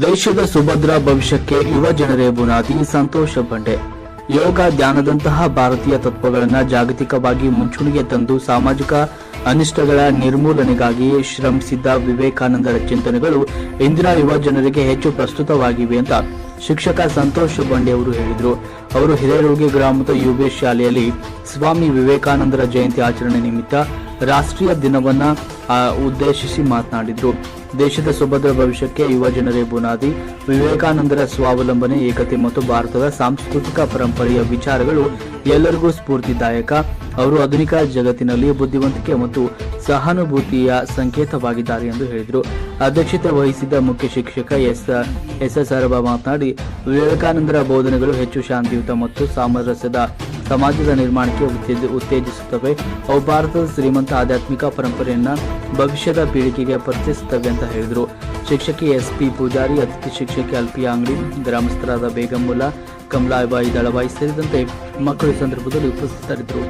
ದೇಶದ ಸುಭದ್ರ ಭವಿಷ್ಯಕ್ಕೆ ಯುವ ಜನರೇ ಬುನಾದಿ, ಸಂತೋಷ ಬಂಡೆ. ಯೋಗ ಧ್ಯಾನದಂತಹ ಭಾರತೀಯ ತತ್ವಗಳನ್ನು ಜಾಗತಿಕವಾಗಿ ಮುಂಚೂಣಿಗೆ ತಂದು ಸಾಮಾಜಿಕ ಅನಿಷ್ಟಗಳ ನಿರ್ಮೂಲನೆಗಾಗಿ ಶ್ರಮಿಸಿದ್ದ ವಿವೇಕಾನಂದರ ಚಿಂತನೆಗಳು ಇಂದಿನ ಯುವ ಜನರಿಗೆ ಹೆಚ್ಚು ಪ್ರಸ್ತುತವಾಗಿವೆ ಅಂತ ಶಿಕ್ಷಕ ಸಂತೋಷ್ ಬಂಡೆ ಅವರು ಹೇಳಿದರು. ಅವರು ಹಿರೇರೋಗಿ ಗ್ರಾಮದ ಯುಬಿ ಶಾಲೆಯಲ್ಲಿ ಸ್ವಾಮಿ ವಿವೇಕಾನಂದರ ಜಯಂತಿ ಆಚರಣೆ ನಿಮಿತ್ತ ರಾಷ್ಟ್ರೀಯ ದಿನವನ್ನ ಉದ್ದೇಶಿಸಿ ಮಾತನಾಡಿದರು. ದೇಶದ ಸುಭದ್ರ ಭವಿಷ್ಯಕ್ಕೆ ಯುವ ಜನರೇ ಬುನಾದಿ. ವಿವೇಕಾನಂದರ ಸ್ವಾವಲಂಬನೆ, ಏಕತೆ ಮತ್ತು ಭಾರತದ ಸಾಂಸ್ಕೃತಿಕ ಪರಂಪರೆಯ ವಿಚಾರಗಳು ಎಲ್ಲರಿಗೂ ಸ್ಫೂರ್ತಿದಾಯಕ. ಅವರು ಆಧುನಿಕ ಜಗತ್ತಿನಲ್ಲಿ ಬುದ್ಧಿವಂತಿಕೆ ಮತ್ತು ಸಹಾನುಭೂತಿಯ ಸಂಕೇತವಾಗಿದ್ದಾರೆ ಎಂದು ಹೇಳಿದರು. ಅಧ್ಯಕ್ಷತೆ ವಹಿಸಿದ ಮುಖ್ಯ ಶಿಕ್ಷಕ ಎಸ್ ಎಸ್ ಎಸ್ ಮಾತನಾಡಿ, ವಿವೇಕಾನಂದರ ಬೋಧನೆಗಳು ಹೆಚ್ಚು ಶಾಂತಿಯುತ ಮತ್ತು ಸಾಮರಸ್ಯದ ಸಮಾಜದ ನಿರ್ಮಾಣಕ್ಕೆ ಉತ್ತೇಜ, ಉತ್ತೇಜಿಸುತ್ತವೆ. ಅವು ಭಾರತದ ಶ್ರೀಮಂತ ಆಧ್ಯಾತ್ಮಿಕ ಪರಂಪರೆಯನ್ನು ಭವಿಷ್ಯದ ಪೀಳಿಗೆಗೆ ಪರಿಚಯಿಸುತ್ತವೆ ಅಂತ ಹೇಳಿದರು. ಶಿಕ್ಷಕಿ ಎಸ್ ಪಿ ಪೂಜಾರಿ, ಅತಿಥಿ ಶಿಕ್ಷಕಿ ಅಲ್ಪಿಯಾ ಅಂಗಡಿ, ಗ್ರಾಮಸ್ಥರಾದ ಬೇಗಂಬುಲ್ಲಾ ಕಮಲಾಬಾಯಿ ದಳಬಾಯಿ ಸೇರಿದಂತೆ ಮಕ್ಕಳು ಸಂದರ್ಭದಲ್ಲಿ ಉಪಸ್ಥಿತರಿದ್ದರು.